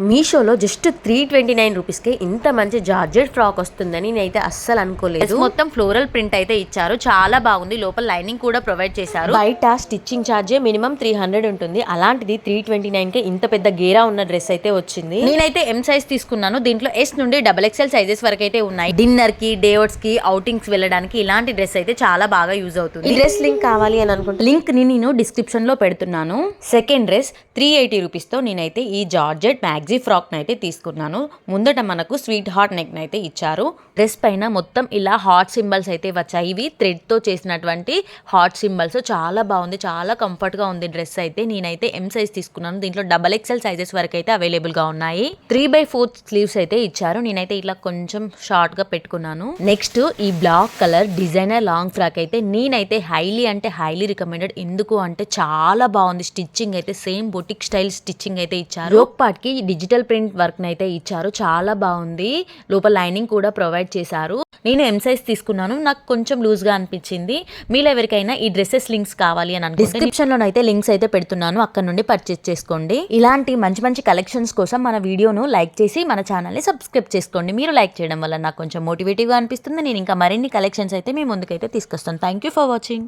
మీషోలో just three twenty nine రూపీస్కి ఇంత మంచి జార్జెట్ ఫ్రాక్ వస్తుందని నేనైతే అస్సలు అనుకోలేదు. మొత్తం ఫ్లోరల్ ప్రింట్ అయితే ఇచ్చారు. చాలా బాగుంది. లోపల లైనింగ్ కూడా ప్రొవైడ్ చేశారు. బయట స్టిచ్చింగ్ ఛార్జే మినిమం త్రీ హండ్రెడ్ ఉంటుంది. అలాంటిది త్రీ ట్వంటీ నైన్కి ఇంత పెద్ద గేరా ఉన్న డ్రెస్ అయితే వచ్చింది. నేనైతే ఎం సైజ్ తీసుకున్నాను. దీంట్లో ఎస్ నుండి డబల్ ఎక్స్ఎల్ సైజెస్ వరకు అయితే ఉన్నాయి. డిన్నర్కి డేవర్స్కి అవుటింగ్స్ వెళ్ళడానికి ఇలాంటి డ్రెస్ అయితే చాలా బాగా యూజ్ ఈ అవుతుంది డ్రెస్ లింక్ కావాలి అని అనుకుంటే లింక్ని నేను డిస్క్రిప్షన్లో పెడుతున్నాను. సెకండ్ డ్రెస్ త్రీ ఎయిటీ రూపీస్తో నేనైతే ఈ జార్జెట్ మ్యాగ్జీ ఫ్రాక్ని అయితే తీసుకున్నాను. ముందట మనకు స్వీట్ హార్ట్ నెక్ని అయితే ఇచ్చారు. డ్రెస్ పైన మొత్తం ఇలా హార్ట్ సింబల్స్ అయితే వచ్చాయి. ఇవి థ్రెడ్తో చేసినటువంటి హార్ట్ సింబల్స్. చాలా బాగుంది. చాలా కంఫర్ట్గా ఉంది డ్రెస్ అయితే. నేనైతే ఎం సైజ్ తీసుకున్నాను. దీంట్లో డబల్ ఎక్సెల్ సైజెస్ వరకు అయితే అవైలబుల్గా ఉన్నాయి. త్రీ బై ఫోర్త్ స్లీవ్స్ అయితే ఇచ్చారు. నేనైతే ఇట్లా కొంచెం షార్ట్గా పెట్టుకున్నాను. నెక్స్ట్ ఈ black colour designer long frock అయితే నేనైతే హైలీ అంటే హైలీ రికమెండెడ్ ఎందుకు అంటే చాలా బాగుంది. స్టిచ్చింగ్ అయితే సేమ్ బొటిక్ స్టైల్ స్టిచ్చింగ్ అయితే ఇచ్చారు. యోక్ పార్ట్కి డిజిటల్ ప్రింట్ వర్క్ని అయితే ఇచ్చారు. చాలా బాగుంది. లోపల లైనింగ్ కూడా ప్రొవైడ్ చేశారు. నేను ఎం సైజ్ తీసుకున్నాను. నాకు కొంచెం లూజ్గా అనిపించింది. మీలో ఎవరికైనా ఈ డ్రెస్సెస్ లింక్స్ కావాలి అని అనుకుంటే డిస్క్రిప్షన్లో అయితే లింక్స్ అయితే పెడుతున్నాను. అక్కడ నుండి పర్చేస్ చేసుకోండి. ఇలాంటి మంచి మంచి కలెక్షన్స్ కోసం మన వీడియోను లైక్ చేసి మన ఛానల్ని సబ్స్క్రైబ్ చేసుకోండి. మీరు లైక్ చేయడం వల్ల నాకు కొంచెం మోటివేటివ్గా అనిపిస్తుంది. నేను ఇంకా మరిన్ని కలెక్షన్స్ అయితే మీ ముందుకైతే తీసుకొస్తాను. Thank you for watching